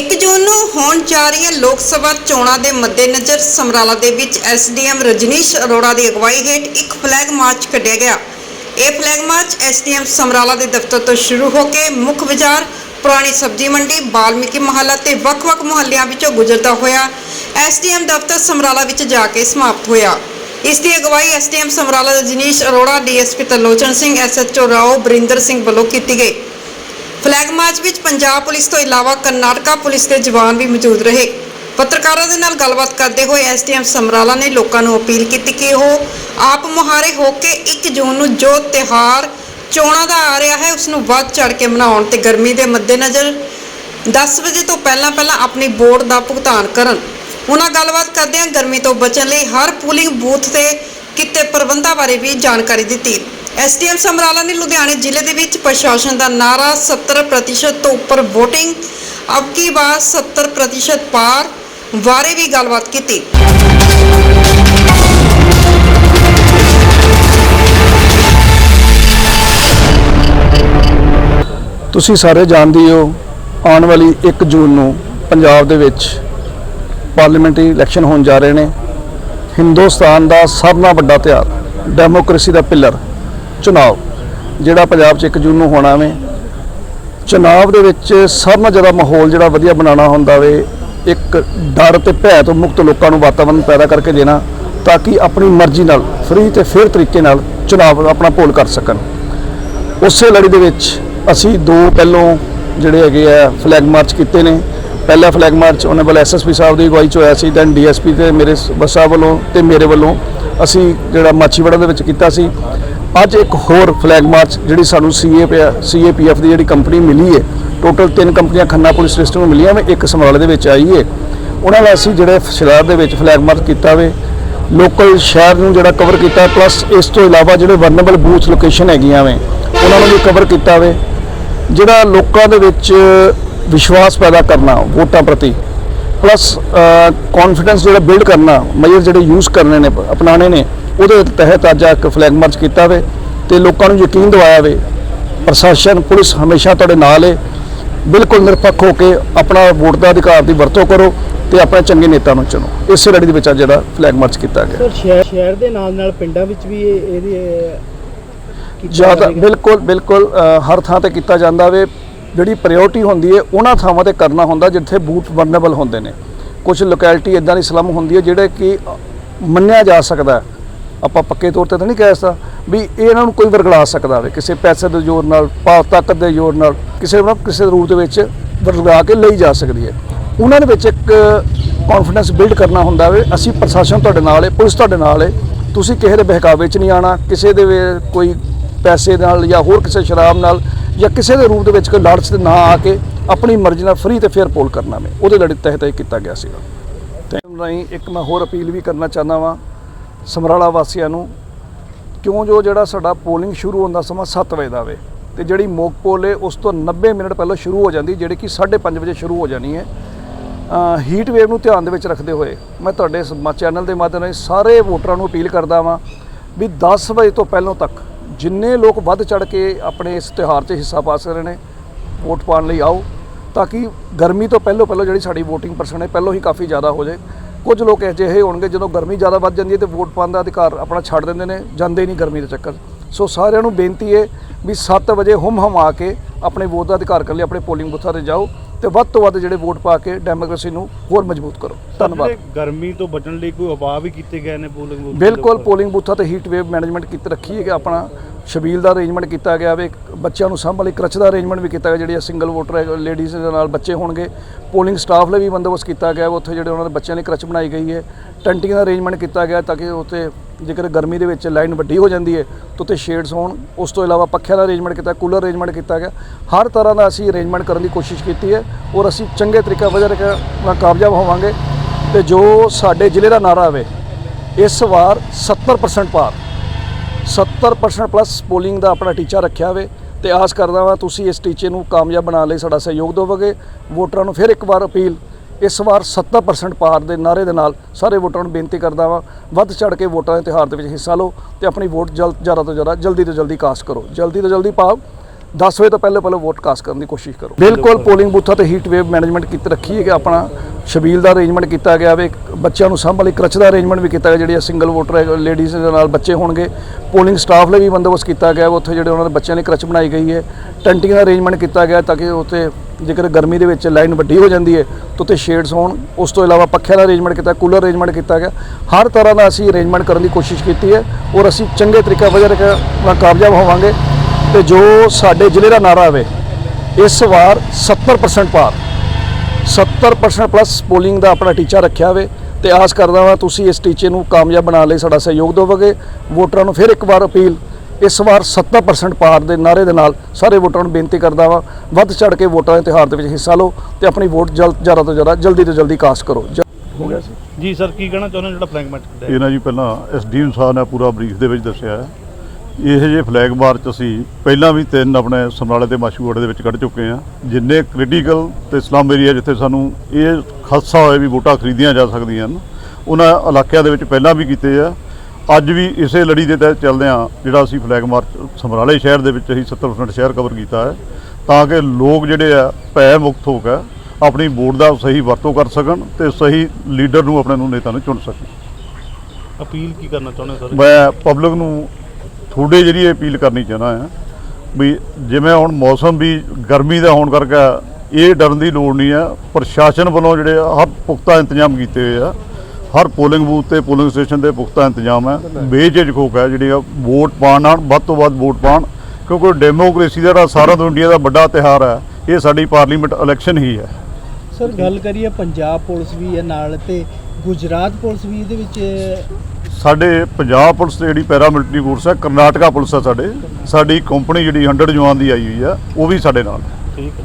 1 ਜੂਨ ਨੂੰ ਹੋਣ ਜਾ ਰਹੀਆਂ ਲੋਕ ਸਭਾ ਚੋਣਾਂ ਦੇ ਮੱਦੇਨਜ਼ਰ ਸਮਰਾਲਾ ਦੇ ਵਿੱਚ ਐਸਡੀਐਮ ਰਜਨੀਸ਼ ਅਰੋੜਾ ਦੀ ਅਗਵਾਈ ਹੇਠ ਇੱਕ ਫਲੈਗ ਮਾਰਚ ਕੱਢਿਆ ਗਿਆ। ਇਹ ਫਲੈਗ ਮਾਰਚ ਐਸਡੀਐਮ ਸਮਰਾਲਾ ਦੇ ਦਫ਼ਤਰ ਤੋਂ ਸ਼ੁਰੂ ਹੋ ਕੇ ਮੁੱਖ ਬਾਜ਼ਾਰ, ਪੁਰਾਣੀ ਸਬਜ਼ੀ ਮੰਡੀ, ਬਾਲਮੀਕੀ ਮਹੱਲਾ ਤੇ ਵੱਖ-ਵੱਖ ਮੁਹੱਲਿਆਂ ਵਿੱਚੋਂ ਗੁਜ਼ਰਦਾ ਹੋਇਆ ਐਸਡੀਐਮ ਦਫ਼ਤਰ ਸਮਰਾਲਾ ਵਿੱਚ ਜਾ ਕੇ ਸਮਾਪਤ ਹੋਇਆ। ਇਸ ਦੀ ਅਗਵਾਈ SDM Samrala Rajnish Arora DSP Tarlochan Singh SHO Rao Barinder Singh ਵੱਲੋਂ ਕੀਤੀ ਗਈ। ਫਲੈਗ ਮਾਰਚ ਵਿੱਚ ਪੰਜਾਬ ਪੁਲਿਸ ਤੋਂ ਇਲਾਵਾ ਕਰਨਾਟਕਾ ਪੁਲਿਸ ਦੇ ਜਵਾਨ ਵੀ ਮੌਜੂਦ ਰਹੇ। ਪੱਤਰਕਾਰਾਂ ਦੇ ਨਾਲ ਗੱਲਬਾਤ ਕਰਦੇ ਹੋਏ ਐਸਡੀਐਮ ਸਮਰਾਲਾ ਨੇ ਲੋਕਾਂ ਨੂੰ ਅਪੀਲ ਕੀਤੀ ਕਿ ਉਹ ਆਪ ਮੁਹਾਰੇ ਹੋ ਕੇ 1 ਜੂਨ ਨੂੰ ਜੋ ਤਿਹਾਰ ਚੋਣਾਂ ਦਾ ਆ ਰਿਹਾ ਹੈ ਉਸ ਨੂੰ ਵੱਧ ਚੜ ਕੇ ਮਨਾਉਣ ਤੇ ਗਰਮੀ ਦੇ ਮੱਦੇਨਜ਼ਰ 10 ਵਜੇ ਤੋਂ ਪਹਿਲਾਂ ਪਹਿਲਾਂ ਆਪਣੀ ਵੋਟ ਦਾ ਭੁਗਤਾਨ ਕਰਨ। ਉਹਨਾਂ ਗੱਲਬਾਤ ਕਰਦਿਆਂ ਗਰਮੀ ਤੋਂ ਬਚਣ ਲਈ ਹਰ ਪੂਲਿੰਗ ਬੂਥ ਤੇ ਕੀਤੇ ਪ੍ਰਬੰਧਾਂ ਬਾਰੇ ਵੀ ਜਾਣਕਾਰੀ ਦਿੱਤੀ। ਐਸਡੀਐਮ ਸਮਰਾਲਾ ਨੇ ਲੁਧਿਆਣੇ ਜ਼ਿਲ੍ਹੇ ਦੇ ਵਿੱਚ ਪ੍ਰਸ਼ਾਸਨ ਦਾ ਨਾਰਾ 70% ਤੋਂ ਉੱਪਰ VOTING ਅਬ ਕੀ ਬਾਰ 70% ਪਾਰ ਬਾਰੇ ਵੀ ਗੱਲਬਾਤ ਕੀਤੀ। ਤੁਸੀਂ ਸਾਰੇ ਜਾਣਦੇ ਹੋ ਆਉਣ ਵਾਲੀ 1 ਜੂਨ ਨੂੰ ਪੰਜਾਬ ਦੇ ਵਿੱਚ ਪਾਰਲੀਮੈਂਟਰੀ ਇਲੈਕਸ਼ਨ ਹੋਣ ਜਾ ਰਹੇ ਨੇ। ਹਿੰਦੁਸਤਾਨ ਦਾ ਸਭ ਨਾਲੋਂ ਵੱਡਾ ਤਿਉਹਾਰ, ਡੈਮੋਕ੍ਰੇਸੀ ਦਾ ਪਿੱਲਰ ਚੁਣਾਵ, ਜਿਹੜਾ ਪੰਜਾਬ 'ਚ 1 ਜੂਨ ਨੂੰ ਹੋਣਾ ਵੇ। ਚੁਣਾਵ ਦੇ ਵਿੱਚ ਸਭ ਨਾਲੋਂ ਜ਼ਿਆਦਾ ਮਾਹੌਲ ਜਿਹੜਾ ਵਧੀਆ ਬਣਾਉਣਾ ਹੁੰਦਾ ਵੇ, ਇੱਕ ਡਰ ਤੇ ਭੈ ਤੋਂ ਮੁਕਤ ਲੋਕਾਂ ਨੂੰ ਵਾਤਾਵਰਣ ਪੈਦਾ ਕਰਕੇ ਦੇਣਾ, ਤਾਂ ਕਿ ਆਪਣੀ ਮਰਜ਼ੀ ਨਾਲ, ਫ੍ਰੀ ਤੇ ਫੇਅਰ ਤਰੀਕੇ ਨਾਲ ਚੁਣਾਵ ਆਪਣਾ ਪੋਲ ਕਰ ਸਕਣ। ਉਸੇ ਲੜੀ ਦੇ ਵਿੱਚ ਅਸੀਂ ਦੋ ਪਹਿਲੋਂ ਜਿਹੜੇ ਹੈਗੇ ਆ ਫਲੈਗ ਮਾਰਚ ਕੀਤੇ ਨੇ। ਪਹਿਲਾ ਫਲੈਗ ਮਾਰਚ ਉਹਨਾਂ ਵੱਲ ਐਸਐਸਪੀ ਸਾਹਿਬ ਦੀ ਅਗਵਾਈ ਚ ਹੋਇਆ ਸੀ ਦੈਨ ਡੀਐਸਪੀ ਤੇ ਮੇਰੇ ਬੱਸਾ ਵੱਲੋਂ ਤੇ ਮੇਰੇ ਵੱਲੋਂ ਅਸੀਂ ਜਿਹੜਾ ਮਾਛੀਵਾੜਾ ਦੇ ਵਿੱਚ ਕੀਤਾ ਸੀ। ਅੱਜ ਇੱਕ ਹੋਰ ਫਲੈਗ ਮਾਰਚ ਜਿਹੜੀ ਸਾਨੂੰ ਸੀਏ ਸੀਏਪੀਐਫ ਦੀ ਜਿਹੜੀ ਕੰਪਨੀ ਮਿਲੀ ਹੈ ਟੋਟਲ ਤਿੰਨ ਕੰਪਨੀਆਂ ਖੰਨਾ ਪੁਲਿਸ ਸਟੇਸ਼ਨ ਨੂੰ ਮਿਲੀਆਂ ਵੇ, ਇੱਕ ਸਮਰਾਲੇ ਦੇ ਵਿੱਚ ਆਈ ਹੈ ਉਹਨਾਂ ਨਾਲ ਅਸੀਂ ਜਿਹੜੇ ਸ਼ਹਿਰ ਦੇ ਵਿੱਚ ਫਲੈਗ ਮਾਰਚ ਕੀਤਾ ਵੇ ਲੋਕਲ ਸ਼ਹਿਰ ਨੂੰ ਜਿਹੜਾ ਕਵਰ ਕੀਤਾ ਪਲੱਸ ਇਸ ਤੋਂ ਇਲਾਵਾ ਜਿਹੜੇ ਵਰਨੇਬਲ ਬੂਥ ਲੋਕੇਸ਼ਨ ਹੈਗੀਆਂ ਵੇ, ਉਹਨਾਂ ਨੂੰ ਵੀ ਕਵਰ ਕੀਤਾ ਵੇ। ਜਿਹੜਾ ਲੋਕਾਂ ਦੇ ਵਿੱਚ ਵਿਸ਼ਵਾਸ ਪੈਦਾ ਕਰਨਾ, ਵੋਟਾਂ ਪ੍ਰਤੀ ਪਲੱਸ ਕੌਨਫੀਡੈਂਸ ਜਿਹੜਾ ਬਿਲਡ ਕਰਨਾ ਮੇਜਰ ਜਿਹੜੇ ਯੂਜ਼ ਕਰਨੇ ਨੇ ਅਪਣਾਣੇ ਨੇ ਉਹਦੇ ਤਹਿਤ ਅੱਜ ਇੱਕ ਫਲੈਗ ਮਾਰਚ ਕੀਤਾ ਵੇ ਤੇ ਲੋਕਾਂ ਨੂੰ ਯਕੀਨ ਦਿਵਾਇਆ ਵੇ। ਪ੍ਰਸ਼ਾਸਨ ਪੁਲਿਸ ਹਮੇਸ਼ਾ ਤੁਹਾਡੇ ਨਾਲ ਹੈ ਬਿਲਕੁਲ ਨਿਰਪੱਖ ਹੋ ਕੇ ਆਪਣਾ ਵੋਟ ਦਾ ਅਧਿਕਾਰ ਦੀ ਵਰਤੋਂ ਕਰੋ ਤੇ ਆਪਣੇ ਚੰਗੇ ਨੇਤਾ ਨੂੰ ਚੁਣੋ। ਇਸੇ ਲੜੀ ਦੇ ਵਿੱਚ ਅੱਜ ਜਿਹੜਾ ਫਲੈਗ ਮਾਰਚ ਕੀਤਾ ਗਿਆ। ਸਰ ਸ਼ਹਿਰ ਦੇ ਨਾਲ ਨਾਲ ਪਿੰਡਾਂ ਵਿੱਚ ਵੀ ਇਹ- ਇਹਦੀ ਜ਼ਿਆਦਾ। ਬਿਲਕੁਲ ਬਿਲਕੁਲ ਹਰ ਥਾਂ ਤੇ ਕੀਤਾ ਜਾਂਦਾ ਵੇ। ਜਿਹੜੀ ਪ੍ਰਾਇੋਰਟੀ ਹੁੰਦੀ ਹੈ, ਉਹਨਾਂ ਥਾਵਾਂ ਤੇ ਕਰਨਾ ਹੁੰਦਾ ਜਿੱਥੇ ਬੂਥ ਵਰਨੇਬਲ ਹੁੰਦੇ ਨੇ। ਕੁਝ ਲੋਕੈਲਿਟੀ ਇਦਾਂ ਦੀ ਸਲਮ ਹੁੰਦੀ ਹੈ ਜਿਹੜੇ ਕਿ ਮੰਨਿਆ ਜਾ ਸਕਦਾ ਆਪਾਂ ਪੱਕੇ ਤੌਰ ਤੇ ਤਾਂ ਨਹੀਂ ਕਹਿ ਸਕਦਾ ਵੀ ਇਹ ਇਹਨਾਂ ਨੂੰ ਕੋਈ ਵਰਗਲਾ ਸਕਦਾ ਵੇ ਕਿਸੇ ਪੈਸੇ ਦੇ ਜ਼ੋਰ ਨਾਲ, ਭਾਵ ਤਾਕਤ ਦੇ ਜ਼ੋਰ ਨਾਲ, ਕਿਸੇ ਨਾ ਕਿਸੇ ਰੂਪ ਦੇ ਵਿੱਚ ਵਰਗਾ ਕੇ ਲਈ ਜਾ ਸਕਦੀ ਹੈ। ਉਹਨਾਂ ਦੇ ਵਿੱਚ ਇੱਕ ਕੌਨਫੀਡੈਂਸ ਬਿਲਡ ਕਰਨਾ ਹੁੰਦਾ ਵੇ ਅਸੀਂ ਪ੍ਰਸ਼ਾਸਨ ਤੁਹਾਡੇ ਨਾਲ ਹੈ, ਪੁਲਿਸ ਤੁਹਾਡੇ ਨਾਲ ਹੈ, ਤੁਸੀਂ ਕਿਸੇ ਦੇ ਬਹਿਕਾਵੇ 'ਚ ਨਹੀਂ ਆਣਾ ਕਿਸੇ ਦੇ ਕੋਈ ਪੈਸੇ ਨਾਲ ਜਾਂ ਹੋਰ ਕਿਸੇ ਸ਼ਰਾਬ ਨਾਲ ਜਾਂ ਕਿਸੇ ਦੇ ਰੂਪ ਦੇ ਵਿੱਚ ਕੋਈ ਲਾਲਚ ਤੇ ਨਾ ਆ ਕੇ ਆਪਣੀ ਮਰਜ਼ੀ ਨਾਲ ਫ੍ਰੀ ਤੇ ਫੇਅਰ ਪੋਲ ਕਰਨਾ ਮੈਂ ਉਹਦੇ ਲੜੀ ਤਹਿਤ ਇਹ ਕੀਤਾ ਗਿਆ ਸੀਗਾ। ਤੇ ਰਾਹੀਂ ਇੱਕ ਮੈਂ ਹੋਰ ਅਪੀਲ ਵੀ ਕਰਨਾ ਚਾਹੁੰਦਾ ਵਾਂ, ਸਮਰਾਲਾ ਵਾਸੀਆਂ ਨੂੰ, ਕਿਉਂ ਜੋ ਜਿਹੜਾ ਸਾਡਾ ਪੋਲਿੰਗ ਸ਼ੁਰੂ ਹੋਣ ਦਾ ਸਮਾਂ 7 ਵਜੇ ਦਾ ਵੇ, ਤੇ ਜਿਹੜੀ ਮੋਕ ਪੋਲ ਹੈ ਉਸ ਤੋਂ 90 ਮਿੰਟ ਪਹਿਲਾਂ ਸ਼ੁਰੂ ਹੋ ਜਾਂਦੀ, ਜਿਹੜੀ ਕਿ 5:30 ਵਜੇ ਸ਼ੁਰੂ ਹੋ ਜਾਣੀ ਹੈ ਹੀਟ ਵੇਵ ਨੂੰ ਧਿਆਨ ਦੇ ਵਿੱਚ ਰੱਖਦੇ ਹੋਏ ਮੈਂ ਤੁਹਾਡੇ ਚੈਨਲ ਦੇ ਮਾਧਿਅਮ ਰਾਹੀਂ ਸਾਰੇ ਵੋਟਰਾਂ ਨੂੰ ਅਪੀਲ ਕਰਦਾ ਵਾਂ ਵੀ 10 ਵਜੇ ਤੋਂ ਪਹਿਲਾਂ ਤੱਕ ਜਿੰਨੇ ਲੋਕ ਵੱਧ ਚੜ ਕੇ ਆਪਣੇ ਇਸ ਤਿਉਹਾਰ 'ਚ ਹਿੱਸਾ ਪਾ ਸਕਦੇ ਨੇ ਵੋਟ ਪਾਉਣ ਲਈ ਆਓ ਤਾਂ ਕਿ ਗਰਮੀ ਤੋਂ ਪਹਿਲਾਂ ਪਹਿਲਾਂ ਜਿਹੜੀ ਸਾਡੀ VOTING ਪਰਸੈਂਟ ਹੈ ਪਹਿਲਾਂ ਹੀ ਕਾਫੀ ਜ਼ਿਆਦਾ ਹੋ ਜਾਏ ਕੁਝ ਲੋਕ ਅਜਿਹੇ ਹੋਣਗੇ ਜਦੋਂ ਗਰਮੀ ਜ਼ਿਆਦਾ ਵੱਧ ਜਾਂਦੀ ਹੈ ਤੇ ਵੋਟ ਪਾਉਣ ਦਾ ਅਧਿਕਾਰ ਆਪਣਾ ਛੱਡ ਦਿੰਦੇ ਨੇ ਜਾਂਦੇ ਨਹੀਂ ਗਰਮੀ ਦੇ ਚੱਕਰ। ਸੋ ਸਾਰਿਆਂ ਨੂੰ ਬੇਨਤੀ ਹੈ ਵੀ 7 ਵਜੇ ਹੁਮ ਹਮ ਆ ਕੇ ਆਪਣੇ ਵੋਟ ਦਾ ਅਧਿਕਾਰ ਕਰਨ ਲਈ ਆਪਣੇ ਪੋਲਿੰਗ ਬੂਥਾਂ ਤੇ ਜਾਓ ਤੇ ਵੱਧ ਤੋਂ ਵੱਧ ਜਿਹੜੇ ਵੋਟ ਪਾ ਕੇ ਡੈਮੋਕ੍ਰੇਸੀ ਨੂੰ ਹੋਰ ਮਜ਼ਬੂਤ ਕਰੋ ਧੰਨਵਾਦ ਗਰਮੀ ਤੋਂ ਬਚਣ ਲਈ ਕੋਈ ਉਪਾਅ ਵੀ ਕੀਤੇ ਗਏ ਨੇ ਪੋਲਿੰਗ ਬੂਥ ਬਿਲਕੁਲ? ਪੋਲਿੰਗ ਬੂਥਾਂ ਤੇ ਹੀਟ ਵੇਵ ਮੈਨੇਜਮੈਂਟ ਕੀਤੀ ਰੱਖੀ ਹੈ ਕਿ ਆਪਣਾ ਸ਼ਬੀਲ ਦਾ ਅਰੇਂਜਮੈਂਟ ਕੀਤਾ ਗਿਆ ਵੇ ਬੱਚਿਆਂ ਨੂੰ ਸਾਂਭਣ ਲਈ ਕਰਚ ਦਾ ਅਰੇਂਜਮੈਂਟ ਵੀ ਕੀਤਾ ਗਿਆ, ਜਿਹੜੀ ਸਿੰਗਲ ਵੋਟਰ ਲੇਡੀਜ਼ ਦੇ ਨਾਲ ਬੱਚੇ ਹੋਣਗੇ। ਪੋਲਿੰਗ ਸਟਾਫ ਲਈ ਵੀ ਬੰਦੋਬਸਤ ਕੀਤਾ ਗਿਆ ਉੱਥੇ ਜਿਹੜੇ ਉਹਨਾਂ ਦੇ ਬੱਚਿਆਂ ਲਈ ਕਰਚ ਬਣਾਈ ਗਈ ਹੈ। ਟੈਂਟਿੰਗ ਦਾ ਅਰੇਂਜਮੈਂਟ ਕੀਤਾ ਗਿਆ ਤਾਂ ਕਿ ਉੱਥੇ ਜੇਕਰ ਗਰਮੀ ਦੇ ਵਿੱਚ ਲਾਈਨ ਵੱਡੀ ਹੋ ਜਾਂਦੀ ਹੈ, ਤਾਂ ਉੱਥੇ ਸ਼ੇਡਸ ਹੋਣ। ਉਸ ਤੋਂ ਇਲਾਵਾ ਪੱਖਿਆਂ ਦਾ ਅਰੇਂਜਮੈਂਟ ਕੀਤਾ ਕੂਲਰ ਅਰੇਂਜਮੈਂਟ ਕੀਤਾ ਗਿਆ। ਹਰ ਤਰ੍ਹਾਂ ਦਾ ਅਸੀਂ ਅਰੇਂਜਮੈਂਟ ਕਰਨ ਦੀ ਕੋਸ਼ਿਸ਼ ਕੀਤੀ ਹੈ ਔਰ ਅਸੀਂ ਚੰਗੇ ਤਰੀਕੇ ਵਜ੍ਹਾ ਨਾਲ ਕਾਮਯਾਬ ਹੋਵਾਂਗੇ। ਤੇ ਜੋ ਸਾਡੇ ਜ਼ਿਲ੍ਹੇ ਦਾ ਨਾਰਾ ਹੋਵੇ ਇਸ ਵਾਰ 70% ਪਾਰ। 70% ਪਲੱਸ ਪੋਲਿੰਗ ਦਾ ਆਪਣਾ ਟੀਚਾ ਰੱਖਿਆ ਵੇ ਤੇ ਆਸ ਕਰਦਾ ਵਾਂ ਤੁਸੀਂ ਇਸ ਟੀਚੇ ਨੂੰ ਕਾਮਯਾਬ ਬਣਾਉਣ ਲਈ ਸਾਡਾ ਸਹਿਯੋਗ ਦਿਓਗੇ ਵੋਟਰਾਂ ਨੂੰ ਫਿਰ ਇੱਕ ਵਾਰ ਅਪੀਲ ਇਸ ਵਾਰ 70% ਪਾਰ ਦੇ ਨਾਰੇ ਦੇ ਨਾਲ ਸਾਰੇ ਵੋਟਰਾਂ ਨੂੰ ਬੇਨਤੀ ਕਰਦਾ ਵਾਂ ਵੱਧ ਚੜ ਕੇ ਵੋਟਾਂ ਦੇ ਤਿਉਹਾਰ ਦੇ ਵਿੱਚ ਹਿੱਸਾ ਲਓ ਤੇ ਆਪਣੀ ਵੋਟ ਜਲਦ ਜ਼ਿਆਦਾ ਤੋਂ ਜ਼ਿਆਦਾ ਜਲਦੀ ਤੋਂ ਜਲਦੀ ਕਾਸਟ ਕਰੋ। ਜਲਦੀ ਤੋਂ ਜਲਦੀ ਭਾਵ 10 ਵਜੇ ਤੋਂ ਪਹਿਲੇ ਪਹਿਲੇ ਵੋਟ ਕਾਸਟ ਕਰਨ ਦੀ ਕੋਸ਼ਿਸ਼ ਕਰੋ। ਬਿਲਕੁਲ। ਪੋਲਿੰਗ ਬੂਥਾਂ ਤੇ ਹੀਟ ਵੇਵ ਮੈਨੇਜਮੈਂਟ ਕੀਤੀ ਰੱਖੀ ਹੈ ਕਿ ਆਪਣਾ ਸ਼ਬੀਲ ਦਾ ਅਰੇਂਜਮੈਂਟ ਕੀਤਾ ਗਿਆ ਵੇ ਬੱਚਿਆਂ ਨੂੰ ਸਾਂਭਣ ਲਈ ਕਰਚ ਦਾ ਅਰੇਂਜਮੈਂਟ ਵੀ ਕੀਤਾ ਗਿਆ, ਜਿਹੜੀ ਸਿੰਗਲ ਵੋਟਰ ਲੇਡੀਜ਼ ਦੇ ਨਾਲ ਬੱਚੇ ਹੋਣਗੇ। ਪੋਲਿੰਗ ਸਟਾਫ ਲਈ ਵੀ ਬੰਦੋਬਸਤ ਕੀਤਾ ਗਿਆ ਉੱਥੇ ਜਿਹੜੇ ਉਹਨਾਂ ਦੇ ਬੱਚਿਆਂ ਲਈ ਕਰਚ ਬਣਾਈ ਗਈ ਹੈ ਟੈਂਟਿੰਗ ਦਾ ਅਰੇਂਜਮੈਂਟ ਕੀਤਾ ਗਿਆ ਤਾਂ ਕਿ ਉੱਥੇ ਜੇਕਰ ਗਰਮੀ ਦੇ ਵਿੱਚ ਲਾਈਨ ਵੱਡੀ ਹੋ ਜਾਂਦੀ ਹੈ ਤਾਂ ਉੱਥੇ ਸ਼ੇਡਸ ਹੋਣ। ਉਸ ਤੋਂ ਇਲਾਵਾ ਪੱਖਿਆਂ ਦਾ ਅਰੇਂਜਮੈਂਟ ਕੀਤਾ ਕੂਲਰ ਅਰੇਂਜਮੈਂਟ ਕੀਤਾ ਗਿਆ। ਹਰ ਤਰ੍ਹਾਂ ਦਾ ਅਸੀਂ ਅਰੇਂਜਮੈਂਟ ਕਰਨ ਦੀ ਕੋਸ਼ਿਸ਼ ਕੀਤੀ ਹੈ ਔਰ ਅਸੀਂ ਚੰਗੇ ਤਰੀਕੇ ਵਜ੍ਹਾ ਨਾਲ ਕਾਮਯਾਬ ਹੋਵਾਂਗੇ। ਤੇ ਜੋ ਸਾਡੇ ਜ਼ਿਲ੍ਹੇ ਦਾ ਨਾਰਾ ਹੋਵੇ ਇਸ ਵਾਰ 70% ਪਾਰ। 70% ਪਲੱਸ ਪੋਲਿੰਗ ਦਾ ਆਪਣਾ ਟੀਚਾ ਰੱਖਿਆ ਹੋਵੇ ਤੇ ਆਸ ਕਰਦਾ ਵਾਂ ਤੁਸੀਂ ਇਸ ਟੀਚੇ ਨੂੰ ਕਾਮਯਾਬ ਬਣਾਉਣ ਲਈ ਸਾਡਾ ਸਹਿਯੋਗ ਦੇਵੋਗੇ। ਵੋਟਰਾਂ ਨੂੰ ਫਿਰ ਇੱਕ ਵਾਰ ਅਪੀਲ ਇਸ ਵਾਰ 70% ਪਾਰ ਦੇ ਨਾਰੇ ਦੇ ਨਾਲ ਸਾਰੇ ਵੋਟਰਾਂ ਨੂੰ ਬੇਨਤੀ ਕਰਦਾ ਵਾਂ ਵੱਧ ਚੜ ਕੇ ਵੋਟਾਂ ਦੇ ਤਿਉਹਾਰ ਦੇ ਵਿੱਚ ਹਿੱਸਾ ਲਓ ਤੇ ਆਪਣੀ ਵੋਟ ਜਲਦ ਜ਼ਿਆਦਾ ਤੋਂ ਜ਼ਿਆਦਾ ਜਲਦੀ ਤੋਂ ਜਲਦੀ ਕਾਸਟ ਕਰੋ। ਜ- ਹੋ ਗਿਆ ਸੀ? ਜੀ ਸਰ ਕੀ ਕਹਿਣਾ ਚਾਹੁੰਦੇ ਹੋ ਜਿਹੜਾ ਫਲੈਗ ਇਹਨਾਂ ਜੀ ਪਹਿਲਾਂ ਐਸਡੀਐਮ ਸਾਹਿਬ ਨੇ ਪੂਰਾ ਬਰੀਫ ਦੇ ਵਿੱਚ ਦੱਸਿਆ ਹੈ। ਇਹ ਜੇ ਫਲੈਗ ਮਾਰਚ ਅਸੀਂ ਪਹਿਲਾਂ ਵੀ ਤਿੰਨ ਆਪਣੇ ਸਮਰਾਲੇ ਤੇ ਮਾਸ਼ੂਵਾੜੇ ਦੇ ਵਿੱਚ ਕੱਢ ਚੁੱਕੇ ਹਾਂ। ਜਿੰਨੇ ਕ੍ਰਿਟੀਕਲ ਤੇ ਸਲਮ ਏਰੀਆ ਜਿੱਥੇ ਸਾਨੂੰ ਇਹ ਖਦਸ਼ਾ ਹੋਏ ਵੀ ਵੋਟਾਂ ਖਰੀਦੀਆਂ ਜਾ ਸਕਦੀਆਂ ਹਨ ਉਹਨਾਂ ਇਲਾਕਿਆਂ ਦੇ ਵਿੱਚ ਪਹਿਲਾਂ ਵੀ ਕੀਤੇ ਆ। ਅੱਜ ਵੀ ਇਸੇ ਲੜੀ ਦੇ ਤਹਿਤ ਚੱਲਦੇ ਆ ਜਿਹੜਾ ਅਸੀਂ ਫਲੈਗ ਮਾਰਚ ਸਮਰਾਲੇ ਸ਼ਹਿਰ ਦੇ ਵਿੱਚ ਅਸੀਂ 70% ਸ਼ਹਿਰ ਕਵਰ ਕੀਤਾ ਹੈ ਤਾਂ ਕਿ ਲੋਕ ਜਿਹੜੇ ਆ ਭੈ ਮੁਕਤ ਹੋ ਕੇ ਆਪਣੀ ਵੋਟ ਦਾ ਸਹੀ ਵਰਤੋਂ ਕਰ ਸਕਣ ਤੇ ਸਹੀ ਲੀਡਰ ਨੂੰ ਆਪਣੇ ਨੂੰ ਨੇਤਾ ਨੂੰ ਚੁਣ ਸਕਣ। ਅਪੀਲ ਕੀ ਕਰਨਾ ਚਾਹੁੰਦੇ ਸਰ? ਮੈਂ ਪਬਲਿਕ ਨੂੰ ਤੁਹਾਡੇ ਜਿਹੜੀ ਅਪੀਲ ਕਰਨੀ ਚਾਹੁੰਦਾ ਆ ਵੀ ਜਿਵੇਂ ਹੁਣ ਮੌਸਮ ਵੀ ਗਰਮੀ ਦਾ ਹੋਣ ਕਰਕੇ ਇਹ ਡਰਨ ਦੀ ਲੋੜ ਨਹੀਂ ਆ ਪ੍ਰਸ਼ਾਸਨ ਵੱਲੋਂ ਜਿਹੜੇ ਆ, ਹਰ ਪੁਖਤਾ ਇੰਤਜ਼ਾਮ ਕੀਤੇ ਹੋਏ ਆ। ਹਰ ਪੋਲਿੰਗ ਬੂਥ ਤੇ ਪੋਲਿੰਗ ਸਟੇਸ਼ਨ ਤੇ ਪੁਖਤਾ ਇੰਤਜ਼ਾਮ ਹੈ। ਬੇਝਿਜਕ ਹੋ ਕੇ ਜਿਹੜੀ ਆ, ਵੋਟ ਪਾਉਣ ਨਾਲ, ਵੱਧ ਤੋਂ ਵੱਧ ਵੋਟ ਪਾਉਣ। ਕਿਉਂਕਿ ਡੈਮੋਕ੍ਰੇਸੀ ਦਾ ਜਿਹੜਾ ਸਾਰਾ ਦੁਨੀਆ ਦਾ ਵੱਡਾ ਤਿਉਹਾਰ ਹੈ। ਇਹ ਸਾਡੀ ਪਾਰਲੀਮੈਂਟ ਇਲੈਕਸ਼ਨ ਹੀ ਹੈ। ਸਰ, ਗੱਲ ਕਰੀਏ ਪੰਜਾਬ ਪੁਲਿਸ ਵੀ ਹੈ ਨਾਲ ਤੇ ਗੁਜਰਾਤ ਪੁਲਿਸ ਵੀ ਇਹਦੇ ਵਿੱਚ ਸਾਡੇ ਪੰਜਾਬ ਪੁਲਿਸ ਤੇ ਜਿਹੜੀ ਪੈਰਾਮਿਲਟਰੀ ਫੋਰਸ ਹੈ, ਕਰਨਾਟਕਾ ਪੁਲਿਸ ਹੈ ਸਾਡੇ। ਸਾਡੀ ਕੰਪਨੀ ਜਿਹੜੀ 100 ਜਵਾਨ ਦੀ ਆਈ ਹੋਈ ਆ ਉਹ ਵੀ ਸਾਡੇ ਨਾਲ ਠੀਕ ਹੈ।